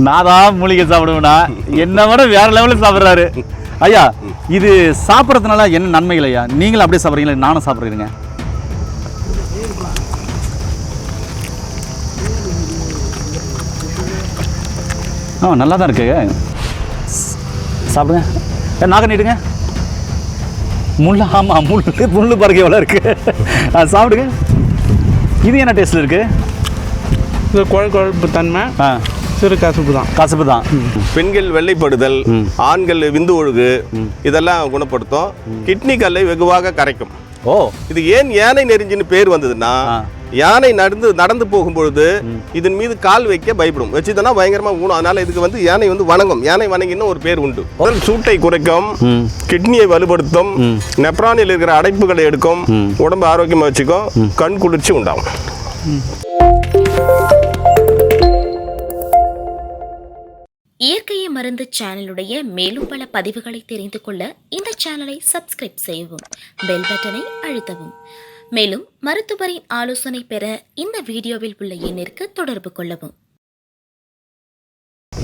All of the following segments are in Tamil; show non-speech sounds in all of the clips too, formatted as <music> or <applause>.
நான் தான் மூலிகை சாப்பிடுவேனா? என்ன விட வேற லெவலில் சாப்பிட்றாரு. ஐயா இது சாப்பிட்றதுனால என்ன நன்மைகள் ஐயா? நீங்களும் அப்படியே சாப்பிட்றீங்களா? நானும் சாப்பிட்றீங்க ஆ நல்லா தான் இருக்கு. ஸ்- சாப்பிடுங்க நாக்க நீட்டுங்க. முள் ஆமாம் முள் முள் பாருங்க எவ்வளோ இருக்கு. ஆ, சாப்பிடுங்க. இது என்ன டேஸ்ட்டில் இருக்கு? இது குழ குழப்பு தன்மை. ஆ. சிறு கசப்பு தான். கசப்பு தான். பெண்கள் வெள்ளைப்படுதல் ஆண்கள் விந்து ஒழுகு இதெல்லாம் குணப்படுத்தும். கிட்னி கல்லை வெகுவாக கரைக்கும். ஓ. இது ஏன் யானை நெறிஞ்சின்னு பேர் வந்ததுன்னா. யானை நடந்து நடந்து போகும்பொழுது இதன் மீது கால் வைக்க பயப்படும். வச்சுதுன்னா பயங்கரமா ஊனும். அதனால இதுக்கு வந்து யானை வந்து வணங்கும். யானை வணங்கின்னு ஒரு பேர் உண்டு. உடல் சூட்டை குறைக்கும். கிட்னியை வலுப்படுத்தும். நெப்ரானில் இருக்கிற அடைப்புகளை எடுக்கும். உடம்பு ஆரோக்கியமா வச்சுக்கும். கண் குளிர்ச்சி உண்டாகும். இயற்கையை மருந்து சேனலுடைய மேலும் பல பதிவுகளை தெரிந்து கொள்ள இந்த சேனலை சப்ஸ்கிரைப் செய்யவும் பெல் பட்டனை அழுத்தவும். மேலும் மருத்துவரின் ஆலோசனை பெற இந்த வீடியோவில் உள்ள எண்ணிற்கு தொடர்பு கொள்ளவும்.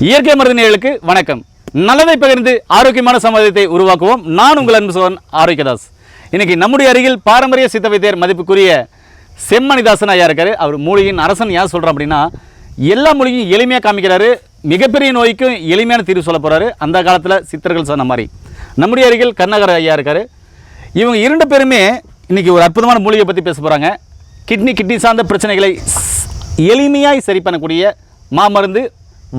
இயற்கை மருந்தினர்களுக்கு வணக்கம். நல்லதை பகிர்ந்து ஆரோக்கியமான சமுதாயத்தை உருவாக்குவோம். நான் உங்கள் அன்பு சோன் ஆரோக்கியதாஸ் இன்னைக்கு நம்முடைய அருகில் பாரம்பரிய சித்த வைத்தியர் மதிப்புக்குரிய செம்மணிதாசன் ஐயா இருக்காரு. அவர் மூலிகையின் அரசன் யார் சொல்கிறோம் அப்படின்னா எல்லா மொழியும் எளிமையாக காமிக்கிறாரு. மிகப்பெரிய நோய்க்கும் எளிமையான தீர்வு சொல்ல போகிறாரு அந்த காலத்தில் சித்தர்கள் சொன்ன மாதிரி. நம்முடைய அருகில் கருணாகர ஐயா இருக்காரு. இவங்க இரண்டு பேருமே இன்னைக்கு ஒரு அற்புதமான மூலிகை பற்றி பேச போகிறாங்க கிட்னி கிட்னி சார்ந்த பிரச்சனைகளை எளிமையாய் சரி பண்ணக்கூடிய மாமருந்து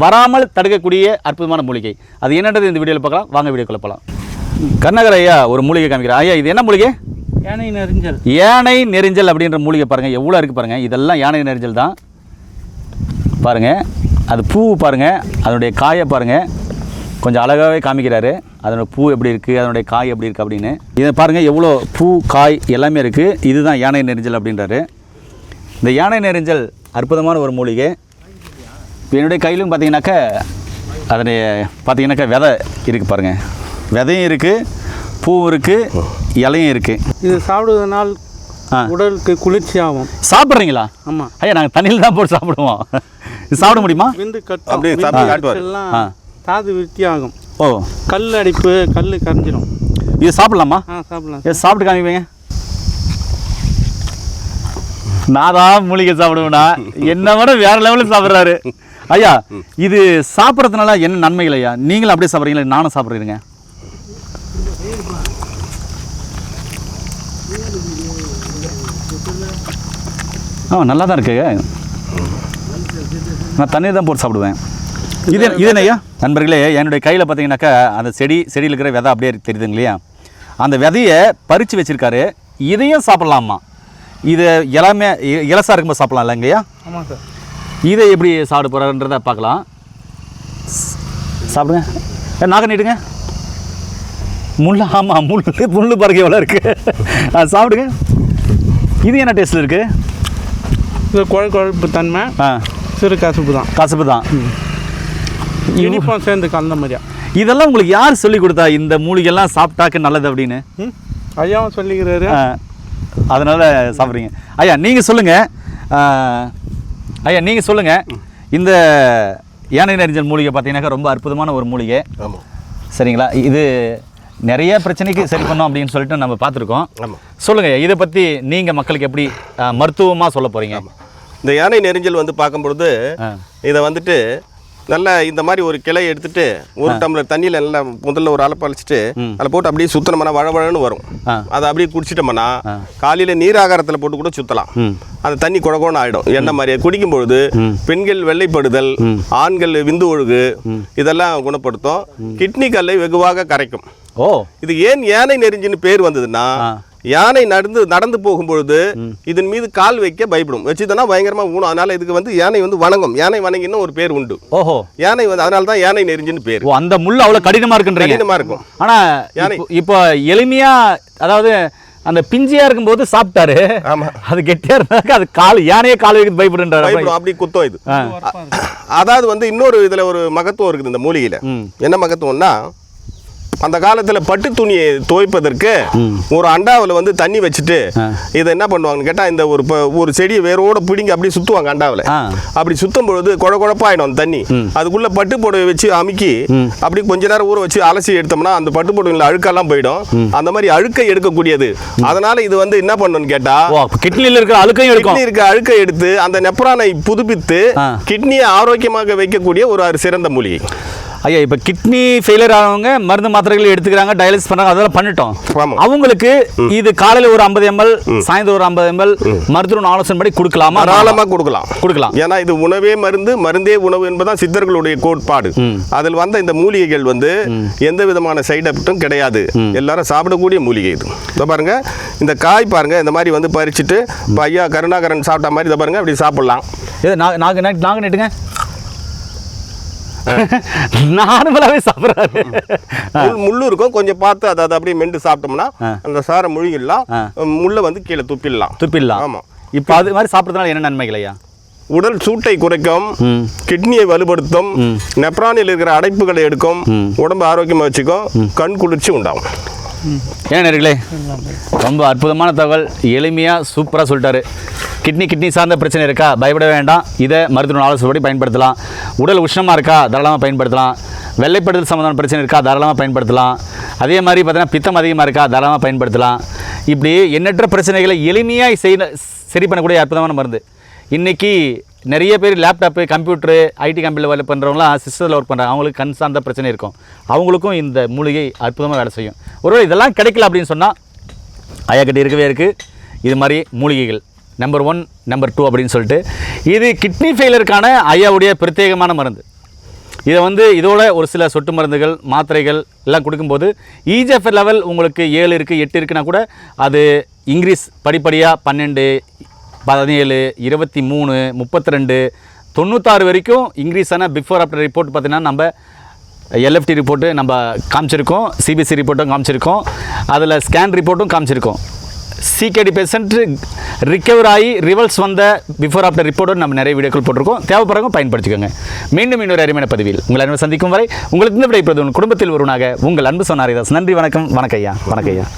வராமல் தடுக்கக்கூடிய அற்புதமான மூலிகை. அது என்னன்றது இந்த வீடியோவில் பார்க்கலாம். வாங்க வீடியோக்குள்ள போகலாம் கருணாகர் ஐயா ஒரு மூலிகை காமிக்கிறேன் ஐயா இது என்ன மூலிகை? யானை நெறிஞ்சல் யானை நெரிஞ்சல் அப்படின்ற மூலிகை பாருங்கள் எவ்வளோ இருக்குது பாருங்கள் இதெல்லாம் யானை நெரிஞ்சல் தான். பாருங்கள் அது பூ பாருங்கள் அதனுடைய காயை பாருங்கள் கொஞ்சம் அழகாகவே காமிக்கிறாரு. அதனோட பூ எப்படி இருக்குது அதனுடைய காய் எப்படி இருக்குது அப்படின்னு. இதை பாருங்கள் எவ்வளோ பூ காய் எல்லாமே இருக்குது இதுதான் யானை நெரிஞ்சல் அப்படின்றாரு. இந்த யானை நெரிஞ்சல் அற்புதமான ஒரு மூலிகை. இப்போ என்னுடைய கையிலும் பார்த்தீங்கன்னாக்கா அதனுடைய பார்த்தீங்கன்னாக்கா விதை இருக்குது பாருங்கள் விதையும் இருக்குது பூவும் இருக்குது இலையும் இருக்குது இது சாப்பிடுவதனால் உடலுக்கு குளிர்ச்சி ஆகும் சாப்பிட்றீங்களா? ஆமாம் ஐயா நாங்கள் தண்ணியில் தான் போட்டு சாப்பிடுவோம். இது சாப்பிட முடியுமா? விந்து. கட்டெல்லாம். தாது விருத்தி ஆகும் ஓ. கல் அடிப்பு கல் கரைஞ்சிரும். இது சாப்பிடலாமா? ஆ சாப்பிடலாம். இது சாப்பிட்டு காமிப்பீங்க. நான் தான் மூலிகை சாப்பிடுவேனா? என்ன விட வேற லெவலில் சாப்பிட்றாரு. ஐயா இது சாப்பிட்றதுனால என்ன நன்மைகள் ஐயா? நீங்களும் அப்படியே சாப்பிட்றீங்களா? நானும் சாப்பிட்றீங்க ஆ நல்லா தான் இருக்கு. நான் தண்ணீர் தான் போட்டு சாப்பிடுவேன். இது இது ஐயா நண்பர்களே என்னுடைய கையில் பார்த்தீங்கன்னாக்கா அந்த செடி செடியில் இருக்கிற விதை அப்படியே தெரியுதுங்க இல்லையா அந்த விதையை பறித்து வச்சிருக்காரு. இதையும் சாப்பிட்லாமா? இது எல்லாமே இ- இலசா இருக்கும்போது சாப்பிடலாம் இல்லைங்கய்யா ஆமாம் சார். இதை எப்படி சாப்பிட போகிறான்றத பார்க்கலாம். சாப்பிடுங்க. ஏ நாக்க நீட்டுங்க. முள் ஆமாம் முள் முள் பாருங்க எவ்வளோ இருக்குது சாப்பிடுங்க. இது என்ன டேஸ்ட்டில் இருக்குது இது குழ குழப்பு தன்மை ஆ. சிறு கசப்பு தான் கசப்பு தான் இனிப்பும் சேர்ந்து கலந்த மாதிரியா? இதெல்லாம் உங்களுக்கு யார் சொல்லி கொடுத்தா இந்த மூலிகைலாம் சாப்பிட்டாக்க நல்லது அப்படின்னு? ம். ஐயாவும் சொல்லிக்கிறாரு. ஆ, அதனால சாப்பிட்றீங்க. ஐயா நீங்கள் சொல்லுங்கள் ஐயா நீங்கள் சொல்லுங்கள் இந்த யானை நெரிஞ்சல் மூலிகை பார்த்தீங்கன்னாக்கா ரொம்ப அற்புதமான ஒரு மூலிகை. சரிங்களா? இது நிறைய பிரச்சனைக்கு சரி பண்ணோம் அப்படின்னு சொல்லிட்டு நம்ம பார்த்துருக்கோம். ஆமாம் சொல்லுங்கள் இதை பற்றி நீங்கள் மக்களுக்கு எப்படி மருத்துவமாக சொல்ல போகிறீங்க இந்த யானை நெரிஞ்சல் வந்து பார்க்கும்பொழுது. இதை வந்துட்டு நல்லா இந்த மாதிரி ஒரு கிளை எடுத்துட்டு ஒரு டம்ளர் தண்ணியில் நல்லா முதல்ல ஒரு அலப்ப அழைச்சிட்டு அதில் போட்டு அப்படியே சுத்தனோம்னா வழவழன்னு வரும். அதை அப்படியே குடிச்சிட்டோம்னா காலையில் நீராகாரத்தில் போட்டு கூட சுத்தலாம். அந்த தண்ணி குடகுடன்னு ஆகிடும் எண்ணெய் மாதிரி குடிக்கும் பொழுது பெண்கள் வெள்ளைப்படுதல் ஆண்கள் விந்து ஒழுகு இதெல்லாம் குணப்படுத்தும். கிட்னி கல்லை வெகுவாக கரைக்கும். ஓ. இது ஏன் யானை நெறிஞ்சின்னு பேர் வந்ததுன்னா யானை நடந்து நடந்து போகும்பொழுது இதன் மீது கால் வைக்க பயப்படும். வச்சுதுன்னா பயங்கரமா ஊனும் அதனால இதுக்கு வந்து யானை வந்து வணங்கும். யானை வணங்கின்னு ஒரு பேர் உண்டு. ஓஹோ. யானை வந்து அதனால தான் யானை நெறிஞ்சின்னு பேர். அந்த முள் அவ்வளோ கடினமாக இருக்குன்றீங்க. கடினமா இருக்கும். ஆனால் யானை. இப்போ- எளிமையாக அதாவது அந்த பிஞ்சியா இருக்கும்போது சாப்பிட்டாரு. ஆமா. அது கெட்டியா இருந்தாக்க அது கால் யானையே கால் வைக்கிறது பயப்படுன்றாரு. பயப்படும். அப்படி குத்தம் இது. அதாவது வந்து இன்னொரு இதுல ஒரு மகத்துவம் இருக்குது இந்த மூலிகையில. என்ன மகத்துவம்னா அந்த காலத்துல பட்டு துணியை துவைப்பதற்கு ஒரு அண்டாவில் வந்து தண்ணி வச்சுட்டு இதை என்ன பண்ணுவாங்கன்னு கேட்டா இந்த ஒரு ஒரு செடியை வேரோட பிடிங்கி அப்படி சுத்துவாங்க அண்டாவில். அப்படி சுத்தும் பொழுது குழ குழப்பாயிடும் அந்த தண்ணி. அதுக்குள்ள பட்டு புடவை வச்சு அமுக்கி அப்படி கொஞ்ச நேரம் ஊற வச்சு அலசி எடுத்தோம்னா அந்த பட்டு புடவைல அழுக்கெல்லாம் போயிடும். அந்த மாதிரி அழுக்கை எடுக்கக்கூடியது. அதனால இது வந்து என்ன பண்ணணும்னு கேட்டா ஓ அப்ப கிட்னில இருக்கிற அழுக்கையும் கிட்னி இருக்க அழுக்கை எடுத்து அந்த நெப்ரானை புதுப்பித்து. கிட்னியை ஆரோக்கியமாக வைக்கக்கூடிய ஒரு சிறந்த மூலிகை. ஐயா இப்போ கிட்னி ஃபெயிலியர் ஆனவங்க மருந்து மாத்திரைகள் எடுத்துக்கிறாங்க டயாலிசிஸ் பண்றாங்க அதெல்லாம் பண்ணிட்டோம். அவங்களுக்கு இது காலையில ஒரு ஐம்பது எம்எல் சாயந்தரம் ஒரு ஐம்பது எம்எல் மருத்துவ ஆலோசனை படி கொடுக்கலாமா? தாராளமா கொடுக்கலாம். கொடுக்கலாம். ஏன்னா இது உணவே மருந்து மருந்தே உணவு என்பதுதான் சித்தர்களுடைய கோட்பாடு. அதில் வந்த இந்த மூலிகைகள் வந்து எந்த விதமான சைடு எஃபெக்டும் கிடையாது. எல்லாரும் சாப்பிடக்கூடிய மூலிகை இது. இதை பாருங்க இந்த காய் பாருங்க இந்த மாதிரி வந்து பறிச்சுட்டு இப்போ ஐயா கருணாகரன் சாப்பிட்ட மாதிரி இதை பாருங்க அப்படி சாப்பிடலாம். நாங்க நாங்க நட்டு- நாங்க நட்டுங்க. <laughs> நார்மலாவே சாப்பிட்றாரு முள் முள்ளு இருக்கும். கொஞ்சம் பார்த்து அதை அப்படியே மெண்டு சாப்பிட்டோம்னா அந்த சாரை முழுகிடலாம். முள்ளை வந்து கீழே துப்பிடலாம். துப்பிடலாம். ஆமா. இப்போ அது மாதிரி சாப்பிட்றதுனால என்ன நன்மைகள் ஐயா? உடல் சூட்டை குறைக்கும். கிட்னியை வலுப்படுத்தும். நெப்ரானில் இருக்கிற அடைப்புகளை எடுக்கும். உடம்பு ஆரோக்கியமா வச்சுக்கும். கண் குளிர்ச்சி உண்டாகும். ஏன் நேர்களே? ரொம்ப அற்புதமான தகவல். எளிமையாக சூப்பராக சொல்லிட்டாரு. கிட்னி கிட்னி சார்ந்த பிரச்சனை இருக்கா? பயப்பட வேண்டாம். இதை மருத்துவ ஆலோசனைப்படி பயன்படுத்தலாம். உடல் உஷ்ணமாக இருக்கா? தாராளமாக பயன்படுத்தலாம். வெள்ளைப்படுதல் சம்மந்தமான பிரச்சனை இருக்கா? தாராளமாக பயன்படுத்தலாம். அதே மாதிரி பார்த்தீங்கன்னா பித்தம் அதிகமாக இருக்கா? தாராளமாக பயன்படுத்தலாம். இப்படி எண்ணற்ற பிரச்சனைகளை எளிமையாக செய்த சரி பண்ணக்கூடிய அற்புதமான மருந்து. இன்றைக்கி நிறைய பேர் லேப்டாப்பு கம்ப்யூட்டரு ஐடி கம்பெனியில் வேலை பண்ணுறவங்களாம் சிஸ்டத்தில் ஒர்க் பண்ணுறாங்க அவங்களுக்கு கண் சார்ந்த பிரச்சனை இருக்கும். அவங்களுக்கும் இந்த மூலிகை அற்புதமாக வேலை செய்யும். ஒருவேளை இதெல்லாம் கிடைக்கல அப்படின்னு சொன்னால் ஐயாக்கிட்ட இருக்கவே இருக்குது இது மாதிரி மூலிகைகள். நம்பர் ஒன் நம்பர் டூ அப்படின்னு சொல்லிட்டு. இது கிட்னி ஃபெயிலருக்கான ஐயாவுடைய பிரத்யேகமான மருந்து. இதை வந்து இதோட ஒரு சில சொட்டு மருந்துகள் மாத்திரைகள் எல்லாம் கொடுக்கும்போது இஜிஎஃப் லெவல் உங்களுக்கு ஏழு இருக்குது எட்டு இருக்குன்னா கூட அது இன்க்ரீஸ் படிப்படியாக பன்னெண்டு பதினேழு இருபத்தி மூணு முப்பத்தி ரெண்டு தொண்ணூத்தாறு வரைக்கும் இன்க்ரீஸ் ஆன பிஃபோர் ஆஃப்டர் ரிப்போர்ட் பார்த்தீங்கன்னா நம்ம எல்எஃப்டி ரிப்போர்ட்டு நம்ம காமிச்சிருக்கோம் சிபிசி ரிப்போர்ட்டும் காமிச்சிருக்கோம் அதில் ஸ்கேன் ரிப்போர்ட்டும் காமிச்சிருக்கோம். சிகேடி பேஷண்ட் ரிக்கவர் ஆகி ரிவல்ஸ் வந்த பிஃபோர் ஆஃப்டர் ரிப்போர்ட்டும் நம்ம நிறைய வீடியோக்கள் போட்டிருக்கோம். தேவைப்படுறவங்க பயன்படுத்திக்கோங்க. மீண்டும் இன்னொரு அருமையான பதிவில் உங்களை அன்பு சந்திக்கும் வரை உங்களுக்கு இந்த விடைபெறுவது உங்கள் குடும்பத்தில் ஒருவனாக உங்கள் அன்பு சொன்னாரிதாஸ் நன்றி வணக்கம் வணக்கம் ஐயா வணக்கம் ஐயா.